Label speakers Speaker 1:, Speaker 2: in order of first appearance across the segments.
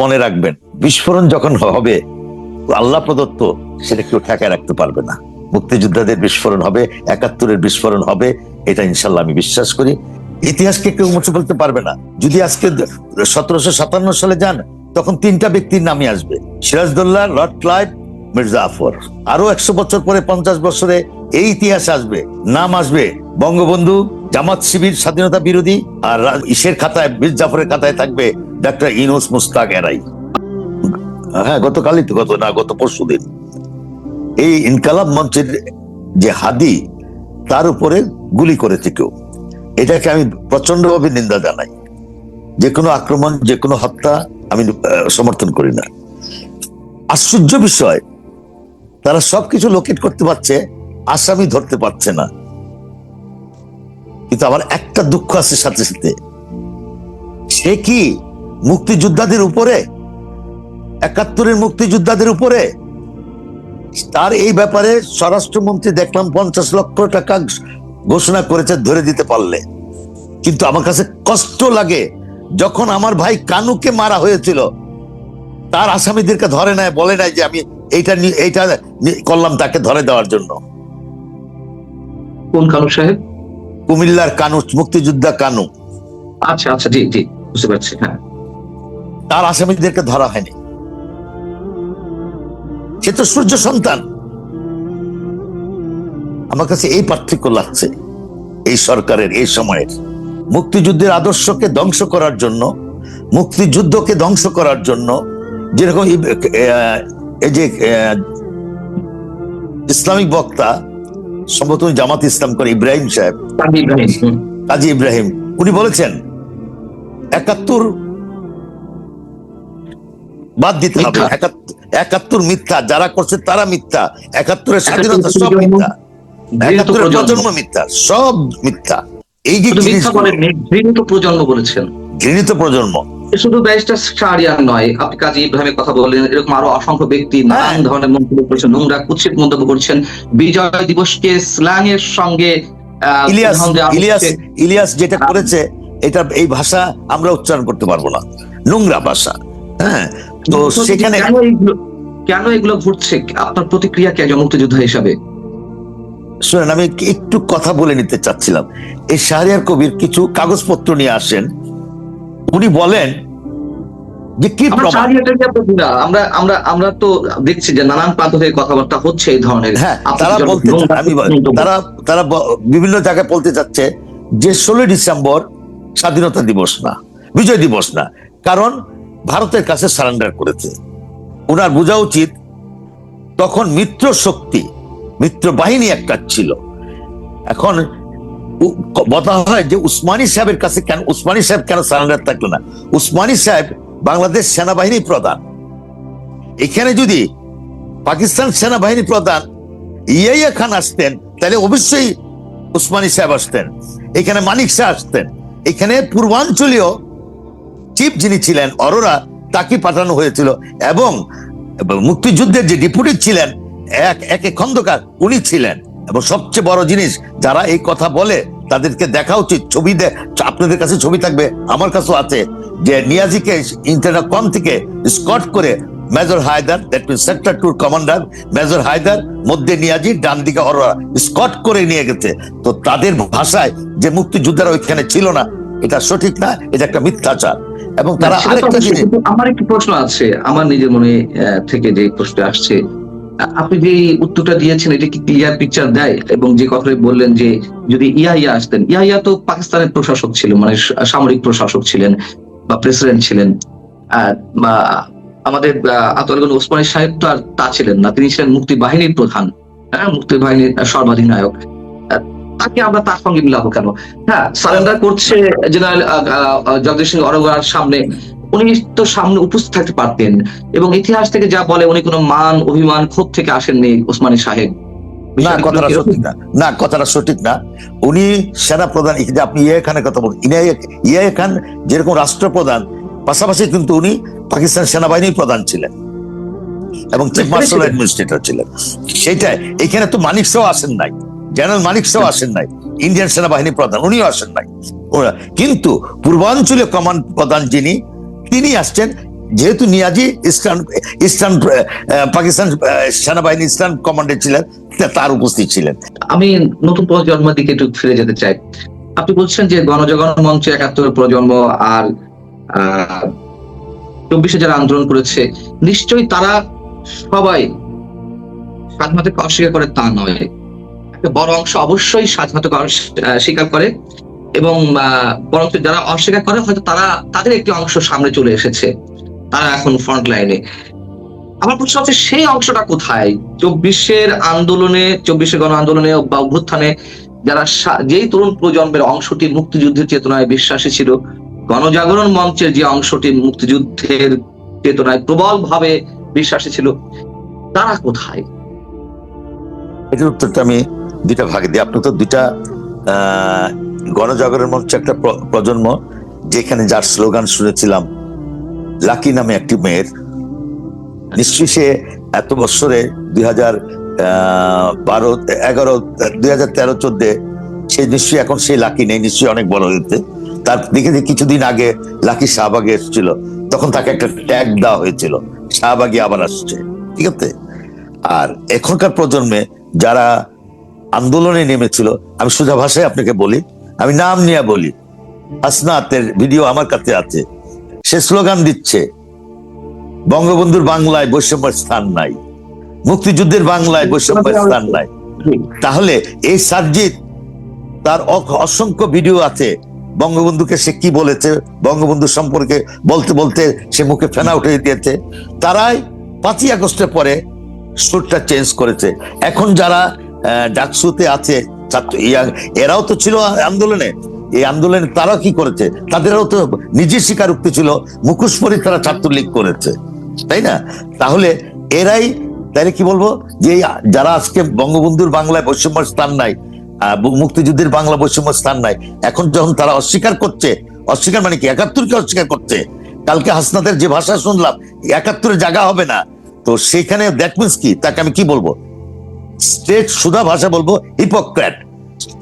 Speaker 1: মনে রাখবেন, বিস্ফোরণ যখন হবে, আল্লাহ প্রদত্ত সেটা কেউ ঠেকায় রাখতে পারবে না। মুক্তিযোদ্ধাদের বিস্ফোরণ হবে, একাত্তরের বিস্ফোরণ হবে, এটা ইনশাল্লাহ আমি বিশ্বাস করি। ইতিহাসকে কেউ মুছে বলতে পারবে না। যদি আজকে সতেরোশো সাতান্ন সালে যান, তখন তিনটা ব্যক্তির নামই আসবে। Sirajuddaulah Lord Clive, Mir Jafar. আরও একশো বছর পরে পঞ্চাশ বছরে এই ইতিহাস আসবে, নাম আসবে বঙ্গবন্ধু জামাত শিবির স্বাধীনতা বিরোধী আর ইসের খাতায় মীর জাফরের খাতায় থাকবে ডাক্তার ইনুস মুস্তাক এরাই। হ্যাঁ গতকালই তো, গত না, গত পরশু দিন এই ইনকালাব মঞ্চের যে হাদি, তার উপরে গুলি করেছে কেউ। এটাকে আমি প্রচন্ডভাবে নিন্দা জানাই। যে কোনো আক্রমণ, যে কোনো হত্যা আমি সমর্থন করি না। আশ্চর্য বিষয়, তারা সবকিছু লোকেট করতে পারছে, আসামি ধরতে পারছে না। কিন্তু আমার একটা দুঃখ আছে সাথে সাথে। সে কি মুক্তিযোদ্ধাদের উপরে, একাত্তরের মুক্তিযোদ্ধাদের উপরে? তার এই ব্যাপারে স্বরাষ্ট্রমন্ত্রী দেখলাম পঞ্চাশ লক্ষ টাকা ঘোষণা করেছে, ধরে দিতে পারলে। কিন্তু আমার কাছে কষ্ট লাগে, যখন আমার ভাই কানুকে মারা হয়েছিল, তার আসামিদেরকে ধরে নেয়, বলে নাই যে আমি এইটা এইটা করলাম তাকে ধরে দেওয়ার জন্য।
Speaker 2: কোন কানু সাহেব?
Speaker 1: কুমিল্লার কানু মুক্তিযোদ্ধা কানু।
Speaker 2: আচ্ছা আচ্ছা জি জি বুঝতে পারছি হ্যাঁ।
Speaker 1: তার আসামিদেরকে ধরা হয়নি। সে তো সূর্য সন্তান। আমার কাছে এই পার্থক্য লাগছে এই সরকারের এই সময়ের। মুক্তিযুদ্ধের আদর্শকে ধ্বংস করার জন্য মুক্তিযুদ্ধকে ধ্বংস করার জন্য যেরকম এই যে ইসলামিক বক্তা সম্ভবত জামাত ইসলাম করে ইব্রাহিম সাহেব
Speaker 2: কাজী ইব্রাহিম।
Speaker 1: কাজী ইব্রাহিম উনি বলেছেন একাত্তর বাদ দিতে হবে। একাত্তর- মিথ্যা যারা করছে তারা মিথ্যা। একাত্তরের স্বাধীনতা সব মিথ্যা। একাত্তরের
Speaker 2: প্রজন্ম।
Speaker 1: মিথ্যা সব মিথ্যা। এই যে
Speaker 2: ঘৃণিত প্রজন্ম বলেছেন।
Speaker 1: ঘৃণিত প্রজন্ম।
Speaker 2: শুধু ব্যারিস্টার শাহরিয়ার নয় আপনি কাজী ইব্রাহিমের কথা বললেন এরকম আরও অসংখ্য ব্যক্তি নানান
Speaker 1: হ্যাঁ।
Speaker 2: ধরনের মন্তব্য করেছেন নোংরা কুৎসিত মন্তব্য করছেন। বিজয় দিবসকে স্ল্যাং এর সঙ্গে
Speaker 1: ইলিয়াস ইলিয়াস ইলিয়াস যেটা করেছে এটা এই ভাষা আমরা উচ্চারণ করতে পারব না। নোংরা ভাষা হ্যাঁ? তো সেখানে
Speaker 2: কেন এগুলো ঘটছে? আপনার প্রতিক্রিয়া কি একজন মুক্তিযোদ্ধা হিসাবে?
Speaker 1: শুনেন আমি একটু কথা বলে নিতে চাচ্ছিলাম। এই শাহরিয়ার কবির কিছু কাগজপত্র নিয়ে আসেন। উনি বলেন যে কি
Speaker 2: আমরা
Speaker 1: প্রমাণ
Speaker 2: শাহরিয়ারটা নিয়ে বলছি না। আমরা আমরা আমরা তো দেখছি যে নানান প্রান্ত থেকে কথাবার্তা হচ্ছে এই ধরনের
Speaker 1: হ্যাঁ তারা বলতে আমি তারা তারা বিভিন্ন জায়গায় বলতে চাচ্ছে যে ষোলোই ডিসেম্বর স্বাধীনতা দিবস না বিজয় দিবস না কারণ ভারতের কাছে সারেন্ডার করেছে। ওনার বোঝা উচিত তখন মিত্র শক্তি মিত্র বাহিনী একটা ছিল। এখন বলা হয় যে উসমানী সাহেবের কাছে কেন উসমানী সাহেব কেন সারেন্ডার থাকল না? উসমানী সাহেব বাংলাদেশ সেনাবাহিনী প্রধান। এখানে যদি পাকিস্তান সেনাবাহিনী প্রধান ইয়াইয়া খান আসতেন, তাহলে অবশ্যই উসমানী সাহেব আসতেন, এখানে মানিক শাহ আসতেন। এখানে পূর্বাঞ্চলীয় চিফ যিনি ছিলেন, অরোরা, তাকে পাঠানো হয়েছিল এবং মুক্তিযুদ্ধের যে ডিপুটি ছিলেন, এক একে খন্দকার, উনি ছিলেন। এবং সবচেয়ে বড় জিনিস, যারা এই কথা বলে তাদেরকে দেখা উচিত। ছবি আপনাদের কাছে ছবি থাকবে আমার কাছেও আছে যে নিয়াজিকে ইন্টারনেট কম থেকে স্কট করে major Haider that mean sector tour commander major Haider মধ্যে নিয়াজি ডান দিকে অরোরা স্কট করে নিয়ে গেছে। তো তাদের ভাষায় যে মুক্তিযোদ্ধারা ওইখানে ছিল না এটা সঠিক না এটা একটা মিথ্যাচার। এবং তারা আরেকটা জিনিস
Speaker 2: আমার একটি প্রশ্ন আছে আমার নিজের মনে থেকে যে প্রশ্ন আসছে আপনি যে উত্তরটা দিয়েছেন, এটা কি ক্লিয়ার পিকচার দেয়? এবং যে কথাটা বললেন যে যদি ইয়াহিয়া আসতেন, ইয়াহিয়া তো পাকিস্তানের প্রশাসক ছিল মানে সামরিক প্রশাসক ছিলেন বা প্রেসিডেন্ট ছিলেন। আমাদের আতলগন ওসমানী সাহেব তো আর তা ছিলেন না। তিনি ছিলেন মুক্তি বাহিনীর প্রধান হ্যাঁ? মুক্তি বাহিনীর সর্বাধিনায়ক তাকে আমরা তার সঙ্গে মিলাবো কেন? হ্যাঁ সারেন্ডার করছে জেনারেল জগদীশ সিং অরোগার সামনে। উনি তো সামনে উপস্থিত থাকতে পারতেন এবং ইতিহাস থেকে যা বলে উনি কোনো মান অভিমান ক্ষোভ থেকে আসেননি ওসমানী সাহেব।
Speaker 1: না কথাটা সঠিক না। না কথাটা সঠিক না। উনি সেনা প্রধান আপনি ইয়ে খানের কথা ইয়ে খান যেরকম রাষ্ট্রপ্রধান পাশাপাশি কিন্তু উনি পাকিস্তান সেনাবাহিনীর প্রধান ছিলেন এবং চিফ মার্শাল অ্যাডমিনিস্ট্রেটর ছিলেন। সেইটাই এখানে তো মানিক শাহ আসেন নাই। জেনারেল মানিক শাহ আসেন নাই। ইন্ডিয়ান সেনাবাহিনীর প্রধান উনিও আসেন নাই। ওরা কিন্তু পূর্বাঞ্চলীয় কমান্ড প্রধান যিনি তিনি আসছেন, যেহেতু নিয়াজি ইস্টার্ন ইস্টার্ন পাকিস্তান সেনাবাহিনী ইস্টার্ন কমান্ডে ছিলেন তার উপস্থিত ছিলেন।
Speaker 2: আমি নতুন প্রজন্মের দিকে একটু ফিরে যেতে চাই। আপনি বলছেন যে গণজাগরণ মঞ্চ একাত্তরের প্রজন্ম আর চব্বিশে যারা আন্দোলন করেছে, নিশ্চয়ই তারা সবাই স্বাধীনতাকে অস্বীকার করে তা নয়। একটা বড় অংশ অবশ্যই স্বাধীনতাকে স্বীকার করে। এবং বরঞ্চ যারা অস্বীকার করে, হয়তো তারা, তাদের একটি অংশ সামনে চলে এসেছে। তারা এখন ফ্রন্ট লাইনে আমার প্রশ্ন হচ্ছে, সেই অংশটা কোথায়? চব্বিশের আন্দোলনে চব্বিশের গণ আন্দোলনে বা অভ্যুত্থানে যারা যেই তরুণ প্রজন্মের অংশটি মুক্তিযুদ্ধের চেতনায় বিশ্বাসী ছিল, গণজাগরণ মঞ্চের যে অংশটি মুক্তিযুদ্ধের চেতনায় প্রবল ভাবে বিশ্বাসী ছিল, তারা কোথায়?
Speaker 1: এটার উত্তরটা আমি দুইটা ভাগে দিই। আপনি তো দুইটা গণজাগরণ মঞ্চ একটা প্র- প্রজন্ম, যেখানে যার স্লোগান শুনেছিলাম, লাকি নামে একটি মেয়ের। নিশ্চয়ই সে এত বছরে দুই হাজার বারো, এগারো দুই হাজার তেরো, চোদ্দে, সে নিশ্চয়ই এখন সেই লাকি নেই, নিশ্চয়ই অনেক বড় হয়েছে। তার দিকে যে কিছুদিন আগে লাকি শাহবাগে এসেছিল, তখন তাকে একটা ট্যাগ দেওয়া হয়েছিল, শাহবাগে আবার আসছে, ঠিক আছে? আর এখনকার প্রজন্মে যারা আন্দোলনে নেমেছিল, আমি সোজা ভাষায় আপনাকে বলি আমি নাম নিয়ে বলি। আসনাতের ভিডিও আমার কাছে আছে। সে স্লোগান দিচ্ছে, বঙ্গবন্ধুর বাংলায় বৈষম্যের স্থান নাই, মুক্তিযুদ্ধের বাংলায় বৈষম্যের স্থান নাই। তাহলে এই সার্জিৎ তার অসংখ্য ভিডিও আছে। বঙ্গবন্ধুকে সে কি বলেছে, বঙ্গবন্ধু সম্পর্কে বলতে বলতে সে মুখে ফেনা উঠে দিয়েছে। তারাই পাঁচই আগস্টের পরে সুরটা চেঞ্জ করেছে। এখন যারা ডাকসুতে আছে ছাত্র এরাও তো ছিল আন্দোলনে। এই আন্দোলনে তারা কি করেছে? তাদেরও তো নিজের স্বীকারোক্তি ছিল, মুখোশ পরে তারা ছাত্রলীগ করেছে। তাই না? তাহলে এরাই তাইলে কি বলব? যে যারা আজকে বঙ্গবন্ধুর বাংলায় বৈষম্যের স্থান নাই মুক্তিযুদ্ধের বাংলা বৈষম্য স্থান নাই, এখন যখন তারা অস্বীকার করছে, অস্বীকার মানে কি? একাত্তরকে অস্বীকার করছে। কালকে হাসনাদের যে ভাষা শুনলাম একাত্তরের জায়গা হবে না। তো সেখানে দ্যাট মিনস কি? তাকে আমি কি বলব? স্টেট সুধা ভাষা বলব হিপোক্র্যাট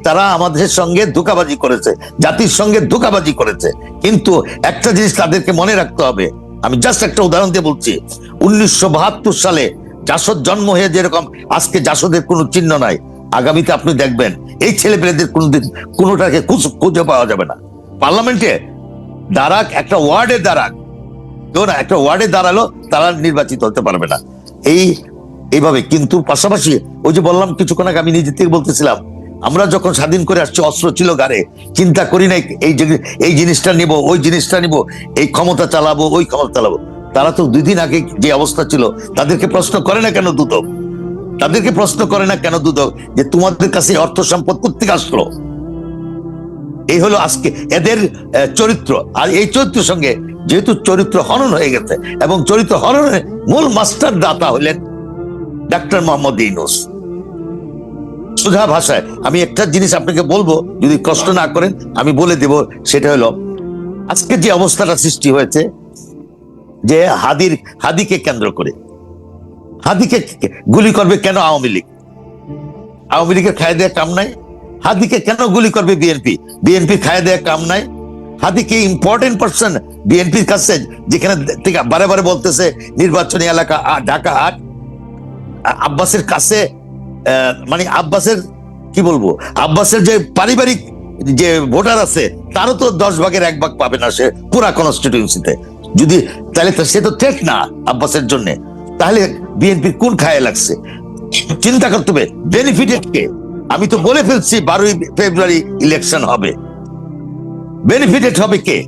Speaker 1: তারা আমাদের সঙ্গে ধোকাবাজি করেছে, জাতির সঙ্গে ধোকাবাজি করেছে। কিন্তু একটা জিনিস তাদেরকে মনে রাখতে হবে, আমি জাস্ট একটা উদাহরণ দিয়ে বলছি। উনিশশো বাহাত্তর সালে জাসদ জন্ম হয়ে যেরকম, আজকে জাসদের কোনো চিহ্ন নাই। আগামীতে আপনি দেখবেন, এই ছেলে পেলেদের কোনোদিন কোনোটাকে খুঁজে পাওয়া যাবে না। পার্লামেন্টে দাঁড়াক একটা ওয়ার্ডে দাঁড়াক। কেউ না একটা ওয়ার্ডে দাঁড়াল, তারা নির্বাচিত হতে পারবে না। এই এইভাবে কিন্তু পাশাপাশি ওই যে বললাম কিছুক্ষণ আগে আমি নিজে থেকে বলতেছিলাম, আমরা যখন স্বাধীন করে আসছি, অস্ত্র ছিল গারে চিন্তা করি নাই, এই এই জিনিসটা নিব, ওই জিনিসটা নিব, এই ক্ষমতা চালাবো, ওই ক্ষমতা চালাবো। তারা তো দুই দিন আগে যে অবস্থা ছিল, তাদেরকে প্রশ্ন করে না কেন দুদক? তাদেরকে প্রশ্ন করে না কেন দুদক যে তোমাদের কাছে অর্থ সম্পদ কোথেকে আসলো? এই হলো আজকে এদের চরিত্র। আর এই চরিত্রের সঙ্গে যেহেতু চরিত্র হনন হয়ে গেছে, এবং চরিত্র হননের মূল মাস্টার দাতা হলেন ডাক্তার মোহাম্মদ ইউনুস। সুধা ভাষায় আমি একটা জিনিস আপনাকে বলব, যদি কষ্ট না করেন, আমি বলে দেব, সেটা হলো, আজকে যে অবস্থাটা সৃষ্টি হয়েছে, যে হাদির, হাদিকে কেন্দ্র করে, হাদিকে গুলি করবে কেন আওয়ামী লীগ? আওয়ামী লীগের খায় দেওয়া কাম নাই। হাদিকে কেন গুলি করবে বিএনপি? বিএনপি খায় দেওয়া কাম নাই। হাদিকে ইম্পর্টেন্ট পার্সন বিএনপির কাছে যেখানে থেকে বারে বারে বলতেছে, নির্বাচনী এলাকা ঢাকা আট আব্বাসের কাছে মানে আব্বাসের, কি বলব, আব্বাসের যে পারিবারিক যে ভোটার আছে, তারও তো দশ ভাগের এক ভাগ পাবে না সে পুরা কনস্টিটিউন্সিতে যদি, তাহলে সে তো টেক না আব্বাসের জন্য। তাহলে বিএনপি কোন খায় লাগছে? চিন্তা করতে হবে বেনিফিটেড কে? আমি তো বলে ফেলছি, বারোই ফেব্রুয়ারি ইলেকশন হবে। বেনিফিটেড হবে কে?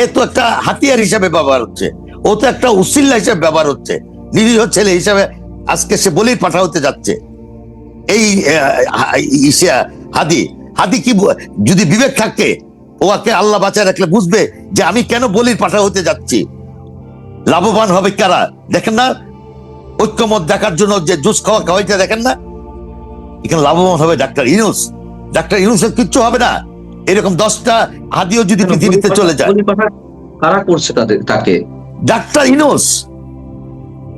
Speaker 1: এ তো একটা হাতিয়ার হিসাবে ব্যবহার হচ্ছে। ও তো একটা উসিল্লা হিসাবে ব্যবহার হচ্ছে। নিরীহ ছেলে হিসাবে আজকে সে বলেই পাঠা হতে যাচ্ছে। এই ইসিয়া হাদি হাদি কি যদি বিবেক থাকে ওকে আল্লাহ বাঁচায় রাখলে বুঝবে যে আমি কেন বলির পাঠা হতে যাচ্ছি। লাভবান হবে কারা? দেখেন না? ঐক্যমত দেখার জন্য যে জুস খাওয়া খাওয়াইতে দেখেন না? এখানে লাভবান হবে ডাক্তার ইনুস ডাক্তার ইনুসের কিচ্ছু হবে না। এরকম দশটা হাদিও যদি পৃথিবীতে চলে যায়।
Speaker 2: কারা করছে তাদের তাকে?
Speaker 1: ডাক্তার ইনোস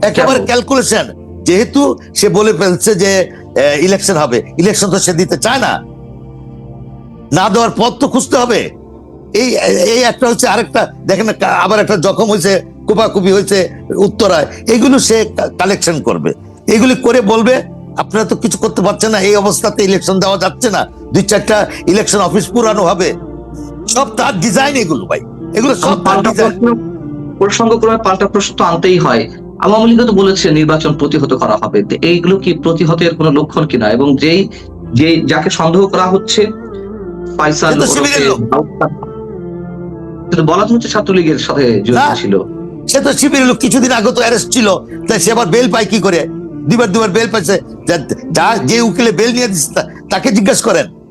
Speaker 1: একেবারে ক্যালকুলেশন। যেহেতু সে বলে ফেলছে যে ইলেকশন হবে ইলেকশন তো সে দিতে চায় না। না দেওয়ার পথ তো খুঁজতে হবে। এই এই একটা হচ্ছে আরেকটা দেখেন আবার একটা জখম হয়েছে কোপাকুপি হয়েছে উত্তরায় এগুলো সে কালেকশন করবে। এগুলি করে বলবে আপনারা তো কিছু করতে পারছেন না এই অবস্থাতে ইলেকশন দেওয়া যাচ্ছে না। দুই চারটা ইলেকশন অফিস পুরানো হবে। সব তার ডিজাইন এগুলো ভাই। এগুলো সব তার ডিজাইন
Speaker 2: প্রশ্ন প্রসঙ্গক্রমে পাল্টা প্রশ্ন তো আনতেই হয়। আওয়ামী লীগ তো বলেছে নির্বাচন প্রতিহত করা হবে। এইগুলো কি প্রতিহতের কোনো লক্ষণ কিনা? এবং যেই যে যাকে সন্দেহ করা হচ্ছে ফাইসাল বলা হচ্ছে ছাত্রলীগের সাথে জড়িত ছিল।
Speaker 1: সে তো শিবিরের লোক কিছুদিন আগে তো অ্যারেস্ট ছিল। তাই সে আবার বেল পায় কি করে? দুবার দুবার বেল পাইছে। যা- যা যে উকিলে বেল নিয়ে দিচ্ছে তাকে জিজ্ঞেস করেন।